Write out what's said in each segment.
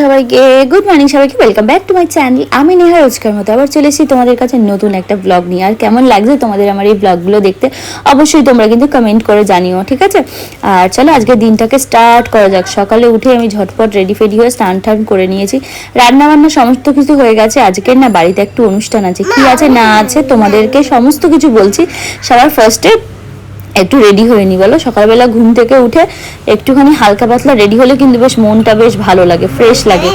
সবাইকে good morning সবাইকে welcome back to my channel আমি নেহা রোজকার মতো আবার চলে এসেছি তোমাদের কাছে নতুন একটা ব্লগ নিয়ে। আর কেমন লাগছে তোমাদের আমার এই ব্লগগুলো দেখতে? অবশ্যই তোমরা কিন্তু কমেন্ট করে জানিও ঠিক আছে? আর চলো আজকে দিনটাকে স্টার্ট করা যাক। সকালে উঠে আমি ঝটপট রেডি ফেডি হয়ে স্নান টান করে নিয়েছি। রান্না বান্না সমস্ত কিছু হয়ে গেছে। আজকের না বাড়িতে একটু অনুষ্ঠান আছে। কি আছে না আছে তোমাদেরকে সমস্ত কিছু বলছি। সবার ফার্স্টে একটু রেডি হয়ে নি, বলো? সকালবেলা ঘুম থেকে উঠে একটুখানি হালকা পাতলা রেডি হলে কিন্তু বেশ মনটা বেশ ভালো লাগে ফ্রেশ লাগে।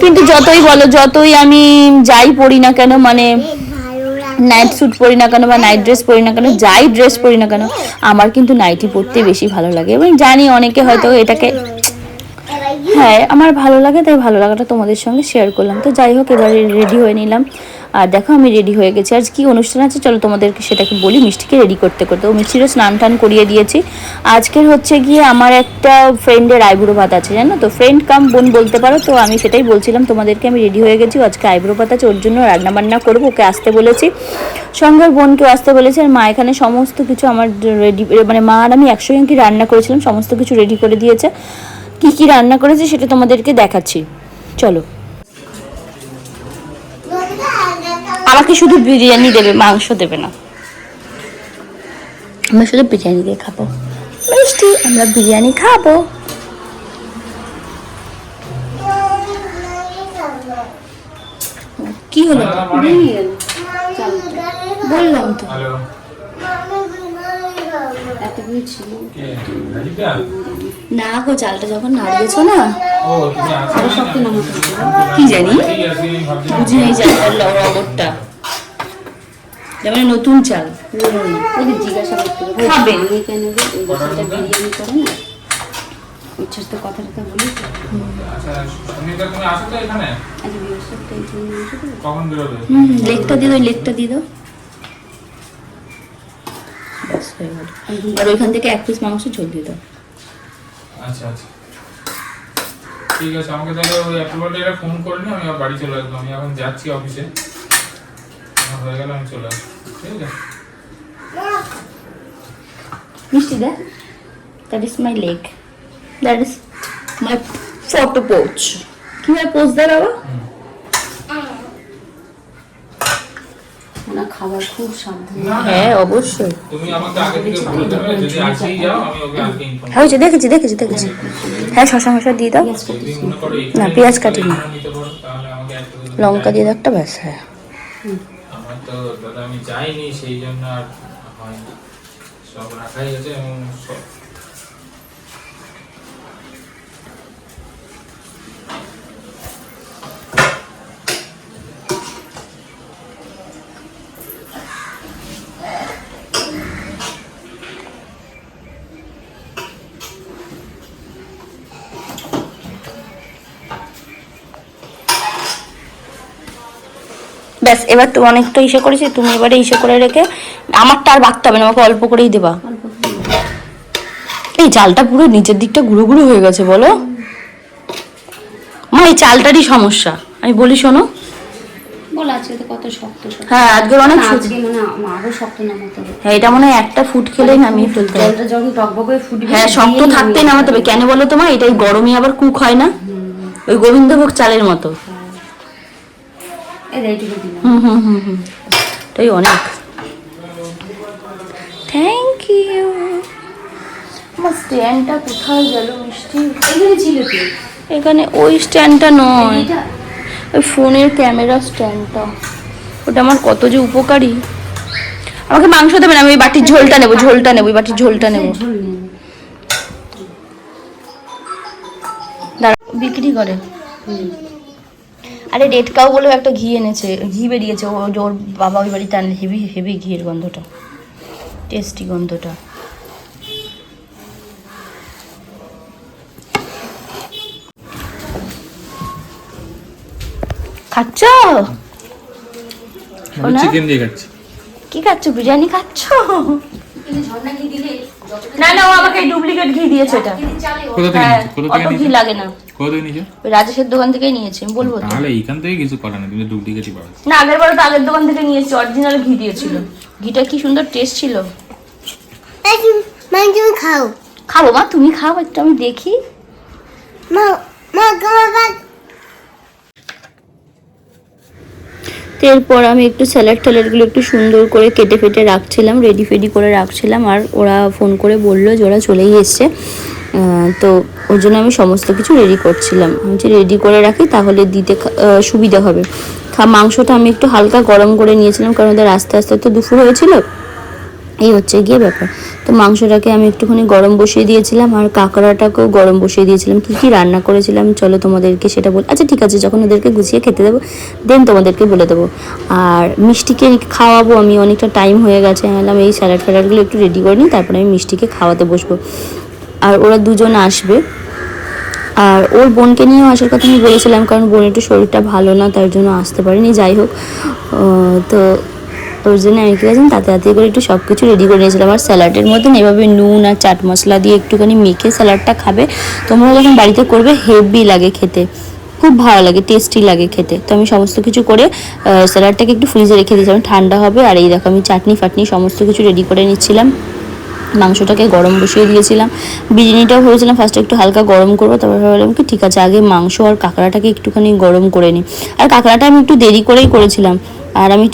কিন্তু যতই বলো, যতই আমি যাই পরি না কেন মানে নাইট স্যুট পরি না কেন বা নাইট ড্রেস পরি না কেন, যাই ড্রেস পরি না কেন, আমার কিন্তু নাইটি পরতে বেশি ভালো লাগে। এবং জানি অনেকে হয়তো এটাকে হ্যাঁ আমার ভালো লাগে, তাই ভালো লাগাটা তোমাদের সঙ্গে শেয়ার করলাম। তো যাই হোক, এবারে রেডি হয়ে নিলাম। আর দেখো, আমি রেডি হয়ে গেছি। আজ কি অনুষ্ঠান আছে? চলো তোমাদেরকে সেটাকে বলি, মিষ্টিকে রেডি করতে করতে। ও মিষ্টিরও স্নান টান করিয়ে দিয়েছি। আজকের হচ্ছে গিয়ে আমার একটা ফ্রেন্ডের আইব্রো ভাত আছে, জানো তো? ফ্রেন্ড কাম বোন বলতে পারো, তো আমি সেটাই বলছিলাম, তোমাদেরকে আমি রেডি হয়ে গেছি। আজকে আইব্রো ভাত আছে, ওর জন্য রান্না বান্না করব, ওকে আসতে বলেছি। সঙ্গে বোনকেও আসতে বলেছি, আর মা এখানে সমস্ত কিছু আমার রেডি মানে মা আর আমি একসঙ্গে কি রান্না করেছিলাম, সমস্ত কিছু রেডি করে দিয়েছে। কি কি রান্না করেছে সেটা তোমাদেরকে দেখাচ্ছি। চলো। আমাকে শুধু বিরিয়ানি দেবে মাংস দেবে না। আমরা শুধু বিরিয়ানি দিয়ে খাব। মিষ্টি আমরা বিরিয়ানি খাব। কি হলো? বললাম তো। হ্যালো কে? না গো চালটা যখন নাড়িয়েছো না ও তুমি আসো কি জানি? বুঝি এই চালটার লবণটা যেমন নতুন চাল। ওদের জিজ্ঞাসা করতে হবে। খাবে। কেন বাচ্চাটা বিরিয়ানি করে না ওর সাথে কথা টথা বলি। তো। আচ্ছা তো তো। কখন বেরোবে? হুম দিয়ে দাও লেগটা দিয়ে দাও ব্যাস হয়ে গেল আর ওইখান থেকে এক পিস মাংস ঝোল দিয়ে দাও। আচ্ছা আচ্ছা। ঠিক আছে আমাকে তাহলে ওই অ্যাপ্রুভালটা এটা ফোন করে নিও আমি বাড়ি চলে আসব। আমি এখন যাচ্ছি অফিসে হয়ে গেলে আমি চলে আসব। ঠিক আছে? মিষ্টি দে that is my leg that is my photo poach কীভাবে পোজ দেয় বাবা। খাবার খুব সাবধান না, না, হ্যাঁ অবশ্যই। তুমি আমাকে আগে থেকে বলে দেবে যদি আজকেই যাও আমি ওকে আজকে ইনফর্ম হ্যাঁ হয়েছে দেখেছি দেখেছি দেখেছি। হ্যাঁ শশা মশা দিয়ে দাও। না, পেঁয়াজ একটা দুটো লঙ্কা দিয়ে দাও একটা ব্যাস হ্যাঁ। আমার তো দাদা আমি যাইনি সেই জন্য আর হয়নি সব রাখাই আছে এবং ব্যাস এবার তো অনেকটা ইসে করেছি তুমি এবারে ইসে করে রেখে আমারটা আর বাড়তে হবে না আমাকে অল্প করেই দেবা। এই চালটা পুরো নিচের দিকটা গুঁড়ো গুঁড়ো হয়ে গেছে বলো। মা এই চালটারই সমস্যা। আমি বলি শোনো। কত শক্ত হ্যাঁ আজকের অনেক আজকে মানে আরও শক্ত নামাতে হবে হ্যাঁ। এটা মনে হয় একটা ফুট খেলেই নামিয়ে ফেলতে হবে জলটা যখন টকবক ফুটবে হ্যাঁ শক্ত থাকতেই নামাতে হবে। কেন বলো তোমার এটাই গরমে আবার কুক হয় না? ওই গোবিন্দভোগ চালের মতো। এইটুকু দিলাম। হুম হুম হুম হুম। তাই অনেক। থ্যাংক ইউ আমার স্ট্যান্ডটা কোথায় গেল? মিষ্টি এখানে ছিল তো এখানে ওই স্ট্যান্ডটা নয়। ওই ফোনের ক্যামেরা স্ট্যান্ডটা ওটা আমার কত যে উপকারী। আমাকে মাংস দেবে না আমি ওই বাটির ঝোলটা নেব ঝোলটা নেব ওই বাটির ঝোলটা নেব। বিক্রি করে। আরে রেড কাউ বলেও একটা ঘি এনেছে ঘি বেরিয়েছে ও ওর বাবা ওই বাড়িতে আনলে হেভি হেভি ঘিয়ের গন্ধটা টেস্টি গন্ধটা। খাচ্ছ? চিকেন দিয়ে খাচ্ছি। কি খাচ্ছ? বিরিয়ানি খাচ্ছ? ঝর্ণা ঘি দিলে না না ও আমাকে ডুপ্লিকেট ঘি দিয়েছে এটা। কোথা থেকে হ্যাঁ কোথা থেকে ঘি লাগে না। কোথা থেকে নিয়েছো? রাজেশের দোকান থেকেই নিয়েছি আমি বলব তাহলে এইখান থেকে কিছু করার নেই তুমি ডুপ্লিকেটই পাবে। না আগের বার তো আগের দোকান থেকে নিয়েছি অরিজিনাল ঘি দিয়েছিল। ঘিটা কি সুন্দর টেস্ট ছিল। মা তুমি খাও। খাব মা তুমি খাও একটু আমি দেখি। মা মা এরপর আমি একটু স্যালাড ট্যালাডগুলো একটু সুন্দর করে কেটে ফেটে রাখছিলাম রেডি ফেডি করে রাখছিলাম আর ওরা ফোন করে বলল যে ওরা চলেই এসছে। তো ওর জন্য আমি সমস্ত কিছু রেডি করছিলাম। যে রেডি করে রাখি তাহলে দিতে সুবিধা হবে। মাংসটা আমি একটু হালকা গরম করে নিয়েছিলাম কারণ ওদের আস্তে আস্তে তো দুপুর হয়েছিল। এই হচ্ছে গিয়ে ব্যাপার। তো মাংসটাকে আমি একটুখানি গরম বসিয়ে দিয়েছিলাম আর কাঁকড়াটাকেও গরম বসিয়ে দিয়েছিলাম। কি কি রান্না করেছিলাম? চলো তোমাদেরকে সেটা বল আচ্ছা ঠিক আছে, যখন ওদেরকে গুছিয়ে খেতে দেবো দেন তোমাদেরকে বলে দেবো। আর মিষ্টিকে খাওয়াবো আমি, অনেকটা টাইম হয়ে গেছে। আমি এই স্যালাড ফ্যালাডগুলো একটু রেডি করে নিই তারপরে আমি মিষ্টিকে খাওয়াতে বসবো। আর ওরা দুজন আসবে। আর ওর বোনকে নিয়েও আসার কথা আমি বলেছিলাম, কারণ বোন একটু শরীরটা ভালো না, তার জন্য আসতে পারিনি, যাই হোক। তো ওর জন্য আমি কি গেছিলাম তাতে তাতে করে একটু সব কিছু রেডি করে নিয়েছিলাম। আর স্যালাডের মতন এভাবে নুন আর চাট মশলা দিয়ে একটুখানি মেখে স্যালাডটা খাবে। তোমরা যখন বাড়িতে করবে হেভি লাগে খেতে। খুব ভালো লাগে টেস্টি লাগে খেতে। তো আমি সমস্ত কিছু করে স্যালাডটাকে একটু ফ্রিজে রেখে দিয়েছিলাম। ঠান্ডা হবে। আর এই দেখো আমি চাটনি ফাটনি সমস্ত কিছু রেডি করে নিচ্ছিলাম। মাংসটাকে গরম বসিয়ে দিয়েছিলাম। বিরিয়ানিটাও ভেবেছিলাম ফার্স্টে একটু হালকা গরম করব। তারপর ভাবলাম কি, ঠিক আছে, আগে মাংস আর কাঁকড়াটাকে একটুখানি গরম করে নিই। আর কাঁকড়াটা আমি একটু দেরি করেই করেছিলাম। আর আমি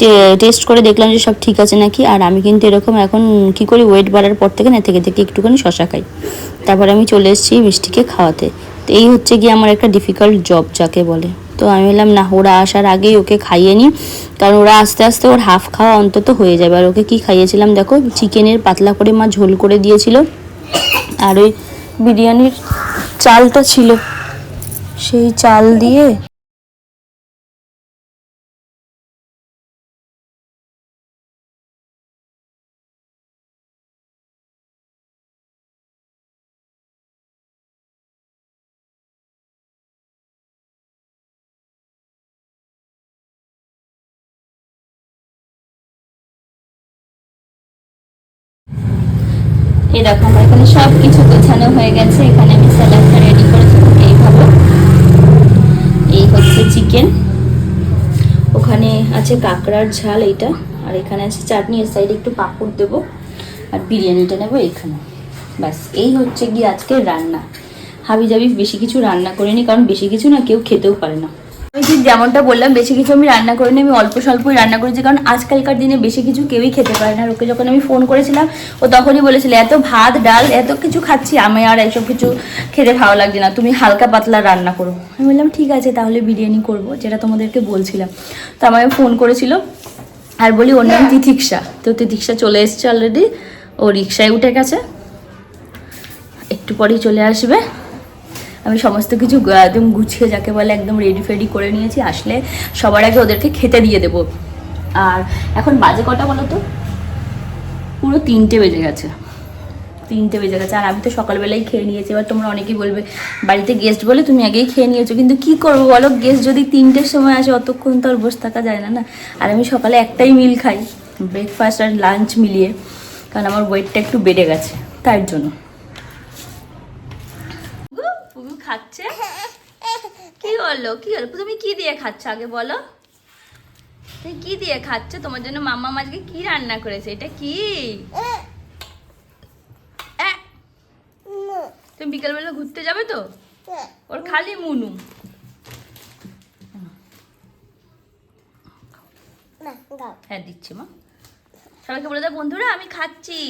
টেস্ট করে দেখলাম যে সব ঠিক আছে নাকি, আর আমি কিন্তু এরকম এখন কি করি ওয়েট বাড়ার পর থেকে না, থেকে থেকে একটুখানি শশা খাই। তারপর আমি চলে এসেছি মিষ্টিকে খাওয়াতে। তো এই হচ্ছে গিয়ে আমার একটা ডিফিকাল্ট জব যাকে বলে। তো আমি বললাম, না, ওরা আসার আগেই ওকে খাইয়ে নিই কারণ ওরা আস্তে আস্তে ওর হাফ খাওয়া অন্তত হয়ে যাবে। আর ওকে কি খাইয়েছিলাম দেখো, চিকেনের পাতলা করে মা ঝোল করে দিয়েছিল। আর ওই বিরিয়ানির চালটা ছিল। সেই চাল দিয়ে দেখো, আমার এখানে সব কিছু গোছানো হয়ে গেছে। এখানে আমি স্যালাডটা রেডি করেছি এইভাবে এই হচ্ছে চিকেন ওখানে আছে কাঁকড়ার ঝাল এইটা, আর এখানে আছে চাটনি। এর সাইডে একটু পাঁপড় দেবো, আর বিরিয়ানিটা নেব এখানে। ব্যাস, এই হচ্ছে গিয়ে আজকের রান্না। হাবি জাবি বেশি কিছু রান্না করিনি, কারণ বেশি কিছু না কেউ খেতেও পারে না। ঠিক যেমনটা বললাম, বেশি কিছু আমি রান্না করিনি, আমি অল্প স্বল্পই রান্না করেছি, কারণ আজকালকার দিনে বেশি কিছু কেউই খেতে পারে না। ওকে যখন আমি ফোন করেছিলাম, ও তখনই বলেছিল, এত ভাত, ডাল, এত কিছু খাচ্ছি, আমি আর এসব কিছু খেতে ভালো লাগছে না, তুমি হালকা পাতলা রান্না করো। আমি বললাম, ঠিক আছে, তাহলে বিরিয়ানি করব, যেটা তোমাদেরকে বলছিলাম। তো আমাকে ফোন করেছিল, আর বলি, ওর নাম তিথিক্সা তো তিথিক্সা চলে এসছে অলরেডি ও রিক্সায় উঠে গেছে, একটু পরেই চলে আসবে। আমি সমস্ত কিছু একদম গুছিয়ে যাকে বলে একদম রেডি ফেডি করে নিয়েছি, আসলে সবার আগে ওদেরকে খেতে দিয়ে দেবো। আর এখন বাজে কটা বলো তো? পুরো তিনটে বেজে গেছে। তিনটে বেজে গেছে। আর আমি তো সকালবেলাই খেয়ে নিয়েছি। এবার তোমরা অনেকেই বলবে, বাড়িতে গেস্ট বলে তুমি আগেই খেয়ে নিয়েছো। কিন্তু কি করব বলো? গেস্ট যদি তিনটের সময় আসে, অতক্ষণ তো আর বসে থাকা যায় না না? আর আমি সকালে একটাই মিল খাই ব্রেকফাস্ট আর লাঞ্চ মিলিয়ে। কারণ আমার ওয়েটটা একটু বেড়ে গেছে তার জন্য। খাচ্ছে? কি বলল কি হলো? তুমি কি দিয়ে খাচ্ছ আগে বলো? তুমি কি দিয়ে খাচ্ছ? তোমার জন্য মাম্মা আজকে কি রান্না করেছে? এটা কি? তুমি বিকালবেলা ঘুরতে যাবে তো? ওর খালি মুনু। হ্যাঁ দিচ্ছি মা। সবাইকে বলে দাও, বন্ধুরা, আমি খাচ্ছি।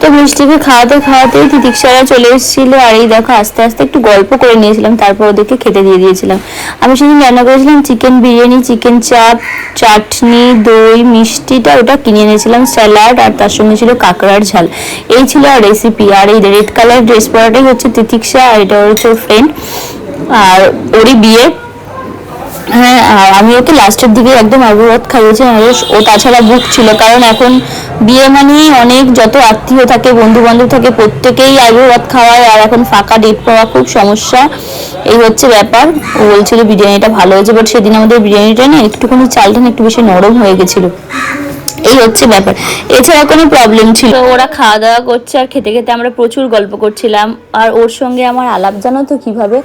তো মিষ্টিকে খাওয়াতে খাওয়াতেই তিতিক্ষারা চলে এসেছিল আর এই দেখো, আস্তে আস্তে একটু গল্প করে নিয়েছিলাম, তারপর ওদেরকে খেতে দিয়ে দিয়েছিলাম। আমি সেদিন রান্না করেছিলাম চিকেন বিরিয়ানি, চিকেন চাপ, চাটনি, দই, মিষ্টিটা ওটা কিনে এনেছিলাম, স্যালাড, আর তার সঙ্গে ছিল কাঁকড়ার ঝাল। এই ছিল আর রেসিপি আর এই রেড কালার ড্রেস পরাটাই হচ্ছে তিতিক্ষা, আর এটা হচ্ছে ওর ফ্রেন্ড আর ওরই বিয়ে। হ্যাঁ আর আমি ওকে লাস্টের দিকে একদম আগ্রহ খাইয়েছি। ও- তাছাড়া বুক ছিল, কারণ এখন বিয়ে মানেই অনেক যত আত্মীয় থাকে বন্ধু বান্ধব থাকে, প্রত্যেকেই আগ্রহ খাওয়ায়, আর এখন ফাঁকা ডেট পাওয়া খুব সমস্যা। এই হচ্ছে ব্যাপার। ও বলছিল, বিরিয়ানিটা ভালো হয়েছে বাট সেদিন আমাদের বিরিয়ানিটা না একটুখানি চালটা না একটু বেশি নরম হয়ে গেছিল। এই হচ্ছে ব্যাপার। এছাড়া কোনো প্রবলেম ছিল ওরা খাওয়া দাওয়া করছে আর খেতে খেতে আমরা প্রচুর গল্প করছিলাম। আর ওর সঙ্গে আমার আলাপ জানো তো কীভাবে?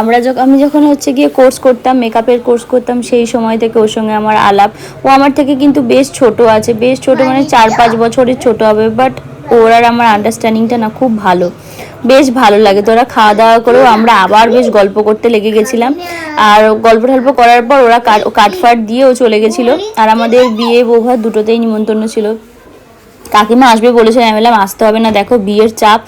আমরা যখন আমি যখন হচ্ছে গিয়ে কোর্স করতাম মেকআপের কোর্স করতাম সেই সময় থেকে ওর সঙ্গে আমার আলাপ। ও আমার থেকে কিন্তু বেশ ছোট আছে। বেশ ছোট মানে চার পাঁচ বছরের ছোট হবে। বাট ওর আর আমার আন্ডারস্ট্যান্ডিংটা না খুব ভালো। বেশ ভালো লাগে। তো ওরা খাওয়া দাওয়া করেও আমরা আবার বেশ গল্প করতে লেগে গেছিলাম। আর গল্প টল্প করার পর ওরা কাঠ কাঠফাট দিয়েও চলে গেছিল। আর আমাদের বিয়ে বৌভাত দুটোতেই নিমন্ত্রণ ছিল। কাকিমা আসবে বলেছে আমি বললাম আসতে হবে না। দেখো, বিয়ের চাপ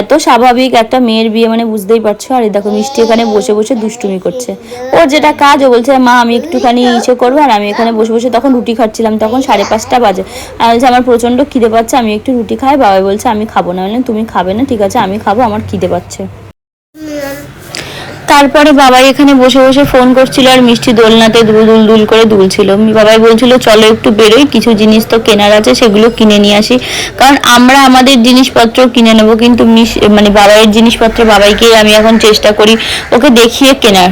এত স্বাভাবিক, একটা মেয়ের বিয়ে মানে বুঝতেই পারছ। আর দেখো, মিষ্টি এখানে বসে বসে দুষ্টুমি করছে। ওর যেটা কাজ, ও বলছে, মা, আমি একটুখানি ইচ্ছে করব। আর আমি এখানে বসে বসে তখন রুটি খাচ্ছিলাম, তখন সাড়ে পাঁচটা বাজে। আর বলছে, আমার প্রচণ্ড খিদে পাচ্ছে, আমি একটু রুটি খাই। বাবা বলছে, আমি খাব না। বললেন তুমি খাবে না, ঠিক আছে, আমি খাব, আমার খিদে পাচ্ছে। তারপরে বাবাই এখানে বসে বসে ফোন করছিল আর মিষ্টি দোলনাতে দুল দুল দুল করে দুলছিল। বাবাই বলছিল, চলো একটু বেরোই, কিছু জিনিস তো কেনার আছে, সেগুলো কিনে নিয়ে আসি। কারণ আমরা আমাদের জিনিসপত্র কিনে নেব, কিন্তু মানে বাবাইয়ের জিনিসপত্র বাবাইকে আমি এখন চেষ্টা করি ওকে দেখিয়ে কেনার।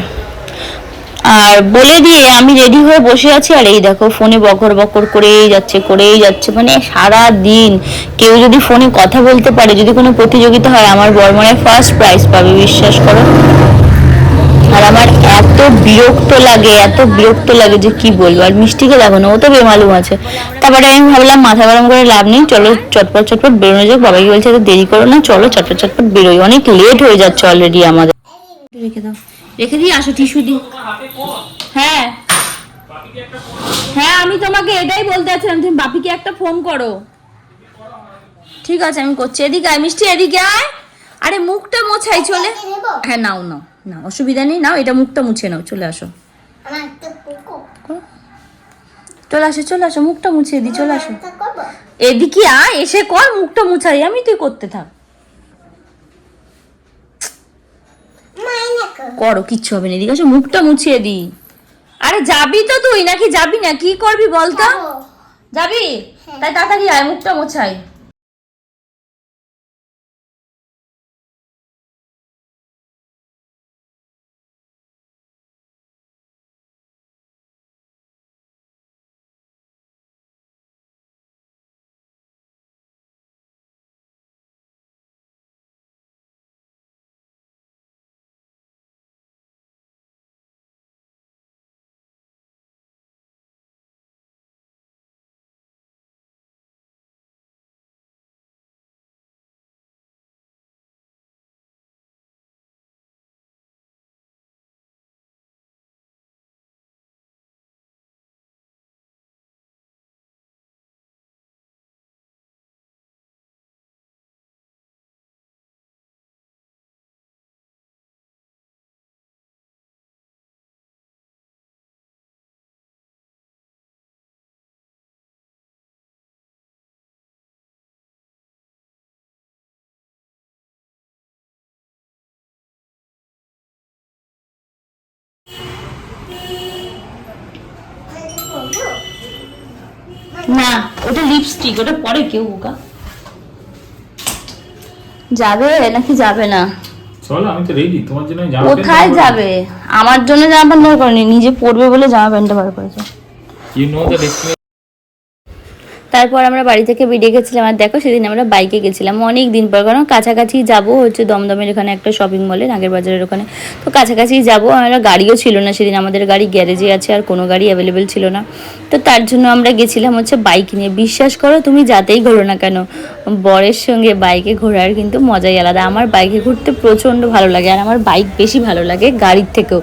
আর বলে দিয়ে আমি রেডি হয়ে বসে আছি, আর এই দেখো ফোনে বকর বকর করেই যাচ্ছে করেই যাচ্ছে। মানে সারা দিন কেউ যদি ফোনে কথা বলতে পারে, যদি কোনো প্রতিযোগিতা হয়, আমার বর্মনের ফার্স্ট প্রাইজ পাবে, বিশ্বাস করো। আর আমার এত বিরক্ত লাগে, এত বিরক্ত লাগে যে কি বলব? আর মিষ্টিকে দেখো না, ও তো বেমালুম আছে। তারপরে আমি ভাবলাম মাথা গরম করে লাভ নেই, চলো চটপট চটপট বেরোনো যাক। বাবাকে বলছে, এত দেরি করো না, চলো চটপট চটপট বেরোই। অনেক লেট হয়ে যাচ্ছে অলরেডি আমাদের। রেখে দাও। রেখে দিই আসো টিস্যু দি হ্যাঁ। হ্যাঁ আমি তোমাকে এটাই বলতে চাচ্ছিলাম তুমি বাপিকে একটা ফোন করো। ঠিক আছে, আমি করছি। এদিকে আয়, মিষ্টি, এদিকে আয়। আরে, মুখটা মোছাই, চলে। হ্যাঁ নাও নাও। না অসুবিধা নেই। নাও এটা মুখটা মুছে নাও চলে আসো। চলে আসো চলে আসো মুখটা মুছিয়ে দিই চলে আসো। এদিকে আয় এসে কর মুখটা মুছাই আমি তুই করতে থাক। করো। কিচ্ছু হবে না এদিকে আসো মুখটা মুছিয়ে দিই আরে যাবি তো তুই নাকি যাবি না? কি করবি বলতো? যাবি। তাই তাড়াতাড়ি আয় মুখটা মোছাই। না ওটা লিপস্টিক ওটা পরে কেউ বোকা। যাবে নাকি যাবে না? চলো আমি তো রেডি তোমার জন্য জামা কোথায় যাবে? আমার জন্য জামা প্যান্ট বার করেনি নিজে পরবে বলে জামা প্যান্টটা বার করেছে। ইউ নো দ্য তারপর আমরা বাড়ি থেকে বেরিয়ে গেছিলাম, আর দেখো সেদিন আমরা বাইকে গেছিলাম। অনেক দিন পর, কারণ কাছাকাছি যাব হচ্ছে দমদমের এখানে একটা শপিং মলে নাগের বাজারের ওখানে। তো কাছাকাছি যাব, আমরা গাড়িও ছিল না সেদিন, আমাদের গাড়ি গ্যারেজে আছে, আর কোনো গাড়ি অ্যাভেলেবেল ছিল না। তো তার জন্য আমরা গেছিলাম হচ্ছে বাইক নিয়ে। বিশ্বাস করো, তুমি যাতেই ঘোরো না কেন বরের সঙ্গে বাইকে ঘোরার কিন্তু মজাই আলাদা। আমার বাইকে ঘুরতে প্রচণ্ড ভালো লাগে আর আমার বাইক বেশি ভালো লাগে গাড়ির থেকেও।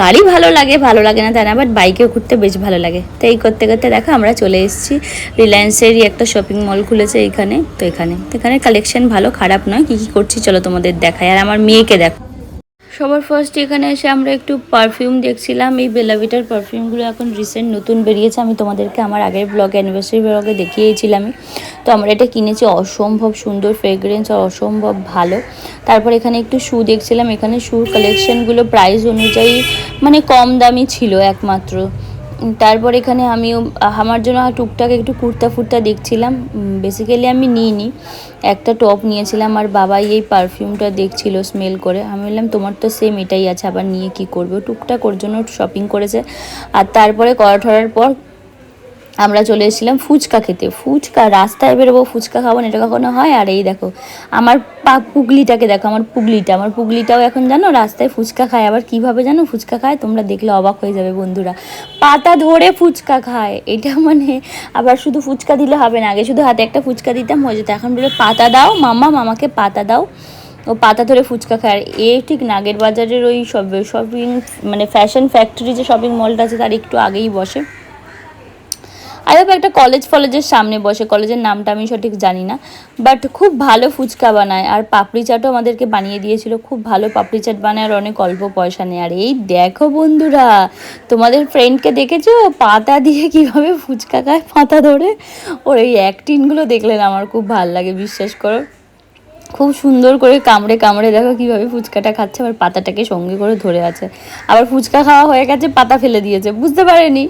গাড়ি ভালো লাগে ভালো লাগে না তাই না বাট বাইকেও ঘুরতে বেশ ভালো লাগে। তো এই করতে করতে দেখো আমরা চলে এসেছি। রিলায়েন্সেরই একটা শপিং মল খুলেছে এখানে তো এখানে। তো এখানে কালেকশন ভালো, খারাপ নয়। কী কী করছি চলো তোমাদের দেখায় আর আমার মেয়েকে দেখো। সবার ফার্স্ট এখানে এসে আমরা একটু পারফিউম দেখছিলাম। এই বেলাভিটার পারফিউমগুলো এখন রিসেন্ট নতুন বেরিয়েছে। আমি তোমাদেরকে আমার আগের ব্লগ অ্যানিভার্সারি ব্লগে দেখিয়েছিলাম। তো আমরা এটা কিনেছি অসম্ভব সুন্দর ফ্রেগরেন্স আর অসম্ভব ভালো। তারপর এখানে একটু শু দেখছিলাম। এখানে শুর কালেকশানগুলো প্রাইস অনুযায়ী মানে কম দামি ছিল একমাত্র। তারপর এখানে আমিও, আমার জন্য টুকটাক একটু কুর্তা ফুর্তা দেখছিলাম। বেসিক্যালি আমি নিইনি। একটা টপ নিয়েছিলাম, আর বাবাই এই পারফিউমটা দেখছিল স্মেল করে। আমি বললাম, তোমার তো সেম এটাই আছে, আবার নিয়ে কি করবে? টুকটাক ওর জন্য শপিং করেছে। আর তারপরে করা ঠরার পর আমরা চলে এসেছিলাম ফুচকা খেতে। ফুচকা, রাস্তায় বেরোবো, ফুচকা খাব না এটা কখনো হয়? আর এই দেখো, আমার পা পুগলিটাকে দেখো, আমার পুগলিটা। আমার পুগলিটাও এখন জানো রাস্তায় ফুচকা খায়। আবার কীভাবে জানো ফুচকা খায়? তোমরা দেখলে অবাক হয়ে যাবে বন্ধুরা। পাতা ধরে ফুচকা খায়। এটা মানে আবার শুধু ফুচকা দিলে হবে না। আগে শুধু হাতে একটা ফুচকা দিতাম, হয়ে যেত। এখন বলে পাতা দাও মামা মামাকে পাতা দাও। ও পাতা ধরে ফুচকা খায়। আর এ ঠিক নাগের বাজারের ওই সব শপিং মানে ফ্যাশন ফ্যাক্টরি যে শপিং মলটা আছে, তার একটু আগেই বসে। আর এবার একটা কলেজ ফলেজের সামনে বসে কলেজের নামটা আমি সঠিক জানি না বাট খুব ভালো ফুচকা বানায়, আর পাপড়ি চাটও আমাদেরকে বানিয়ে দিয়েছিল, খুব ভালো পাপড়ি চাট বানায়, আর অনেক অল্প পয়সা নেয়। আর এই দেখো বন্ধুরা, তোমাদের ফ্রেন্ডকে দেখেছ? পাতা দিয়ে কীভাবে ফুচকা খায়, পাতা ধরে? ওর এই অ্যাক্টিংগুলো দেখলে না আমার খুব ভালো লাগে, বিশ্বাস করো। খুব সুন্দর করে কামড়ে কামড়ে দেখো কীভাবে ফুচকাটা খাচ্ছে, আবার পাতাটাকে সঙ্গে করে ধরে আছে। আবার ফুচকা খাওয়া হয়ে গেছে, পাতা ফেলে দিয়েছে, বুঝতে পারেনি?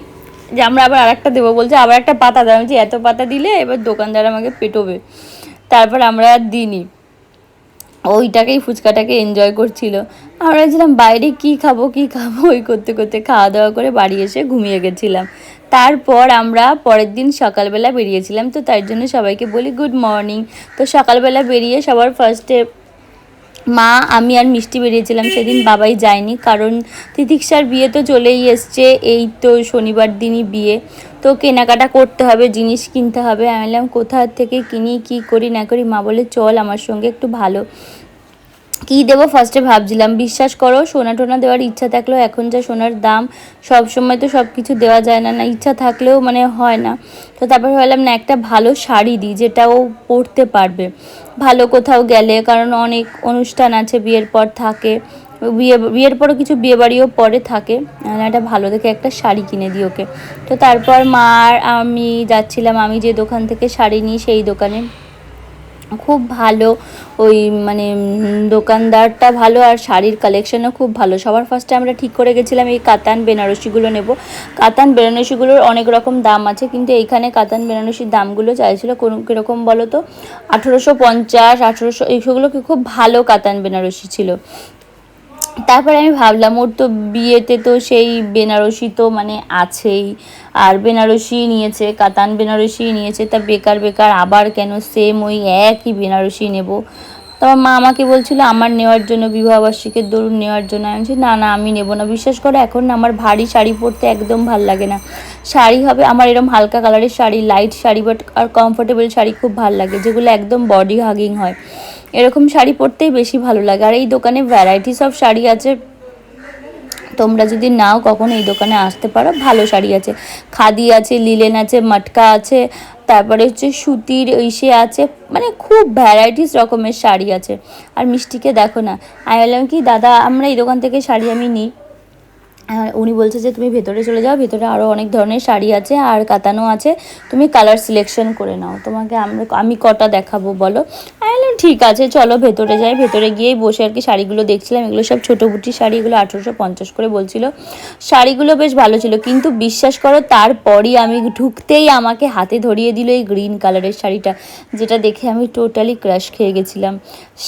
যে আমরা আবার আরেকটা দেবো বলছে আবার একটা পাতা আমি বলছি, এত পাতা দিলে এবার দোকানদার আমাকে পেটোবে। তারপর আমরা আর দিইনি। ওইটাকেই ফুচকাটাকে এনজয় করছিল। আমরা ভাবছিলাম বাইরে কি খাব কি খাব? ওই করতে করতে খাওয়া দাওয়া করে বাড়ি এসে ঘুমিয়ে গেছিলাম। তারপর আমরা পরের দিন সকালবেলা বেরিয়েছিলাম। তো তার জন্য সবাইকে বলি গুড মর্নিং। তো সকালবেলা বেরিয়ে সবার ফার্স্টে মা, আমি আর মিষ্টি বেরিয়েছিলাম সেদিন, বাবাই যায়নি। কারণ তিতিক্ষার বিয়ে তো চলেই এসছে, এই তো শনিবার দিনই বিয়ে। তো কেনাকাটা করতে হবে, জিনিস কিনতে হবে। আমি বললাম, কোথা থেকে কিনি, কি করি না করি? মা বলে, চল আমার সঙ্গে একটু ভালো। কী দেবো? ফার্স্টে ভাবছিলাম, বিশ্বাস করো, সোনা টোনা দেওয়ার ইচ্ছা থাকলেও এখন যা সোনার দাম সব সময় তো সব কিছু দেওয়া যায় না না ইচ্ছা থাকলেও মানে হয় না। তো তারপর ভাবলাম, না, একটা ভালো শাড়ি দিই যেটা ও পরতে পারবে। ভালো কোথাও গেলে, কারণ অনেক অনুষ্ঠান আছে, বিয়ের পর থাকে। বিয়ে, বিয়ের পরও কিছু বিয়ে বাড়িও পরে থাকে। একটা ভালো, দেখে একটা শাড়ি কিনে দিই ওকে। তো তারপর মার আমি যাচ্ছিলাম, আমি যে দোকান থেকে শাড়ি নিই, সেই দোকানে। খুব ভালো। ওই মানে দোকানদারটা ভালো আর শাড়ির কালেকশানও খুব ভালো। সবার ফার্স্টে আমরা ঠিক করে গেছিলাম এই কাতান বেনারসিগুলো নেব। কাতান বেনারসিগুলোর অনেক রকম দাম আছে, কিন্তু এইখানে কাতান বেনারসির দামগুলো চাইছিল কোন কীরকম বলো তো আঠেরোশো পঞ্চাশ, আঠেরোশো এইগুলো খুব ভালো কাতান বেনারসি ছিল। তারপরে আমি ভাবলাম, ওর তো বিয়েতে তো সেই বেনারসি তো মানে আছেই। আর বেনারসি নিয়েছে, কাতান বেনারসি নিয়েছে, তা বেকার বেকার আবার কেন সেম ওই একই বেনারসি নেব? তারপর মা আমাকে বলছিল, আমার নেওয়ার জন্য, বিবাহবার্ষিকের দরুন নেওয়ার জন্য। আমি বলছি, না না, আমি নেব না। বিশ্বাস করো, এখন আমার ভারী শাড়ি পরতে একদম ভালো লাগে না। শাড়ি হবে আমার এরকম হালকা কালারের শাড়ি লাইট শাড়ি বাট আর কমফোর্টেবল শাড়ি খুব ভালো লাগে, যেগুলো একদম বডি হাগিং হয়। এরকম শাড়ি পরতেই বেশি ভালো লাগে। আর এই দোকানে ভ্যারাইটিস অফ শাড়ি আছে। তোমরা যদি নাও কখনো এই দোকানে আসতে পারো, ভালো শাড়ি আছে। খাদি আছে, লিলেন আছে, মটকা আছে, তারপরে হচ্ছে সুতির ইসে আছে মানে খুব ভ্যারাইটিস রকমের শাড়ি আছে। আর মিষ্টিকে দেখো না, আমি বললাম কি, দাদা, আমরা এই দোকান থেকে শাড়ি আমি নিই। উনি বলছে যে, তুমি ভেতরে চলে যাও, ভেতরে আরও অনেক ধরনের শাড়ি আছে আর কাতানো আছে। তুমি কালার সিলেকশন করে নাও। তোমাকে আমরা, আমি কটা দেখাবো বলো? আমি ঠিক আছে, চলো ভেতরে যাই। ভেতরে গিয়েই বসে আর কি শাড়িগুলো দেখছিলাম। এগুলো সব ছোটো বুটি শাড়ি, এগুলো আঠেরোশো পঞ্চাশ করে বলছিল। শাড়িগুলো বেশ ভালো ছিল, কিন্তু বিশ্বাস করো, তারপরই আমি ঢুকতেই আমাকে হাতে ধরিয়ে দিল এই গ্রিন কালারের শাড়িটা, যেটা দেখে আমি টোটালি ক্রাশ খেয়ে গেছিলাম।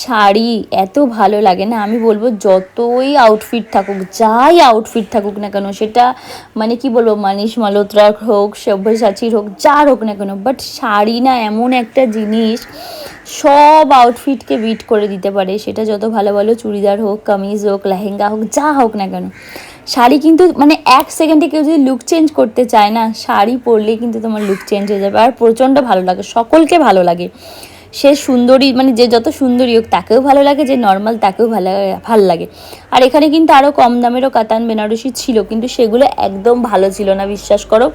শাড়ি এত ভালো লাগে না, আমি বলব যতই আউটফিট থাকুক, যাই আউটফিট থাকুক না কেন, সেটা মানে কি বলব মানিশ মালহোত্রার হোক, সব্যসাচীর হোক, যার হোক না কেন বাট শাড়ি না এমন একটা জিনিস সব আউটফিটকে বিট করে দিতে পারে। সেটা যত ভালো ভালো চুড়িদার হোক, কামিজ হোক, লেহেঙ্গা হোক, যা হোক না কেন। শাড়ি কিন্তু মানে এক সেকেন্ডে কেউ যদি লুক চেঞ্জ করতে চায় না, শাড়ি পরলেই কিন্তু তোমার লুক চেঞ্জ হয়ে যাবে। আর প্রচণ্ড ভালো লাগে, সকলকে ভালো লাগে। সে সুন্দরী মানে যে যত সুন্দরী হোক, তাকেও ভালো লাগে, যে নর্মাল তাকেও ভালো ভালো লাগে। আর এখানে কিন্তু আরও কম দামেরও কাতান, বেনারসি ছিল, কিন্তু সেগুলো একদম ভালো ছিল না, বিশ্বাস করো।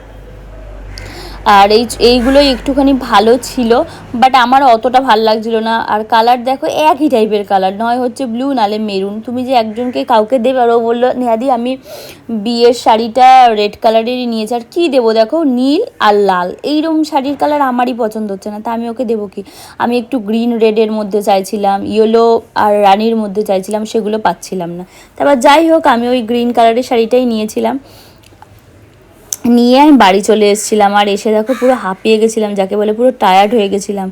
আর এই এইগুলোই একটুখানি ভালো ছিল বাট আমার অতটা ভালো লাগছিল না। আর কালার দেখো, একই টাইপের কালার নয় হচ্ছে ব্লু নালে মেরুন তুমি যে একজনকে কাউকে দেবে আর ও বলল, নেহাদি, আমি বিয়ের শাড়িটা রেড কালারেরই নিয়েছি, আর কী দেবো দেখো, নীল আর লাল। এইরকম শাড়ির কালার আমারই পছন্দ হচ্ছে না, তা আমি ওকে দেবো কি? আমি একটু গ্রিন রেডের মধ্যে চাইছিলাম ইয়েলো আর রানির মধ্যে চাইছিলাম, সেগুলো পাচ্ছিলাম না। তারপর যাই হোক, আমি ওই গ্রিন কালারের শাড়িটাই নিয়েছিলাম। নিয়ে আমি বাড়ি চলে এসেছিলাম আর এসে দেখো পুরো হাঁপিয়ে গেছিলাম যাকে বলে পুরো টায়ার্ড হয়ে গেছিলাম।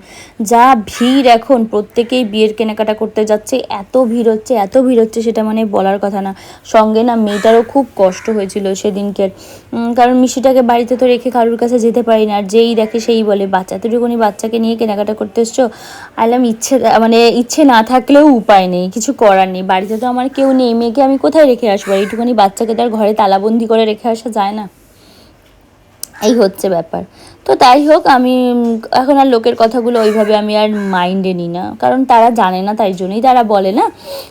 যা ভিড় এখন প্রত্যেকেই বিয়ের কেনাকাটা করতে যাচ্ছে এত ভিড় হচ্ছে এত ভিড় হচ্ছে সেটা মানে বলার কথা না। সঙ্গে না মেয়েটারও খুব কষ্ট হয়েছিল সেদিনকের। উম, কারণ মিষ্টিটাকে বাড়িতে তো রেখে কারোর কাছে যেতে পারি না আর যেই দেখে সেই বলে বাচ্চা তুটুকুনি বাচ্চাকে নিয়ে কেনাকাটা করতে এসছো আলাম ইচ্ছে মানে ইচ্ছে না থাকলেও উপায় নেই কিছু করার নেই। বাড়িতে তো আমার কেউ নেই মেয়েকে আমি কোথায় রেখে আসব? এইটুকুনি বাচ্চাকে তার ঘরে তালাবন্দি করে রেখে আসা যায় না। এই হচ্ছে ব্যাপার। তো তাই হোক, আমি এখন আর লোকের কথাগুলো ওইভাবে আমি আর মাইন্ডে নিই না। কারণ তারা জানে না, তাই জন্যই তারা বলে না।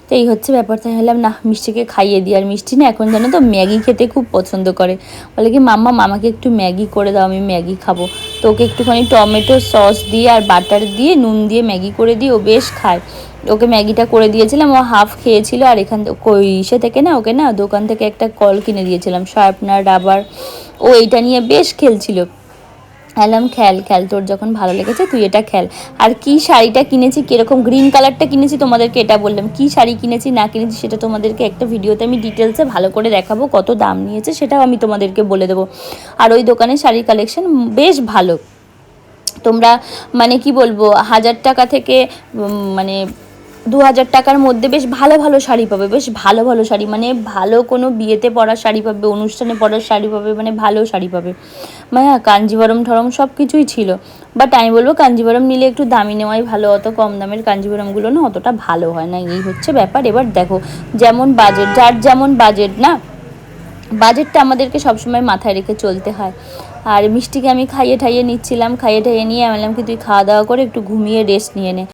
তো এই হচ্ছে ব্যাপার। তাই হলাম না মিষ্টিকে খাইয়ে দিই আর মিষ্টি না, এখন জানো তো ম্যাগি খেতে খুব পছন্দ করে। বলে কি, মাম্মা, মামাকে একটু ম্যাগি করে দাও, আমি ম্যাগি খাব। তো ওকে একটুখানি টমেটো সস দিয়ে আর বাটার দিয়ে নুন দিয়ে ম্যাগি করে দিই, ও বেশ খায়। ওকে ম্যাগিটা করে দিয়েছিলাম, ও হাফ খেয়েছিল আর এখান ইসে থেকে না ওকে না দোকান থেকে একটা কল কিনে দিয়েছিলাম, শার্পনার, রাবার, ও এইটা নিয়ে বেশ খেলছিল। এলাম খেল খেল, তোর যখন ভালো লেগেছে তুই এটা খেল। আর কি শাড়িটা কিনেছি, কীরকম গ্রিন কালারটা কিনেছি তোমাদেরকে এটা বললাম, কি শাড়ি কিনেছি, না কিনেছি সেটা তোমাদেরকে একটা ভিডিওতে আমি ডিটেলসে ভালো করে দেখাবো, কত দাম নিয়েছে সেটাও আমি তোমাদেরকে বলে দেবো। আর ওই দোকানের শাড়ির কালেকশন বেশ ভালো। তোমরা মানে কি বলব, হাজার টাকা থেকে মানে দু হাজার টাকার মধ্যে বেশ ভালো ভালো শাড়ি পাবে বেশ ভালো ভালো শাড়ি মানে ভালো কোনো বিয়েতে পরার শাড়ি পাবে অনুষ্ঠানে পরার শাড়ি পাবে মানে ভালো শাড়ি পাবে। মানে হ্যাঁ, কাঞ্জিবরম ঠরম সব কিছুই ছিল। বাট আমি বলব কাঞ্জিবরম নিলে একটু দামি নেওয়াই ভালো অত কম দামের কাঞ্জিবরমগুলো না অতটা ভালো হয় না এই হচ্ছে ব্যাপার। এবার দেখো যেমন বাজেট যার যেমন বাজেট না বাজেটটা আমাদেরকে সবসময় মাথায় রেখে চলতে হয়। আর মিষ্টিকে আমি খাইয়ে ঠাইয়ে নিচ্ছিলাম খাইয়ে ঠাইয়ে নিয়ে আমি বললাম কি তুই খাওয়া দাওয়া করে একটু ঘুমিয়ে রেস্ট নিয়ে নে।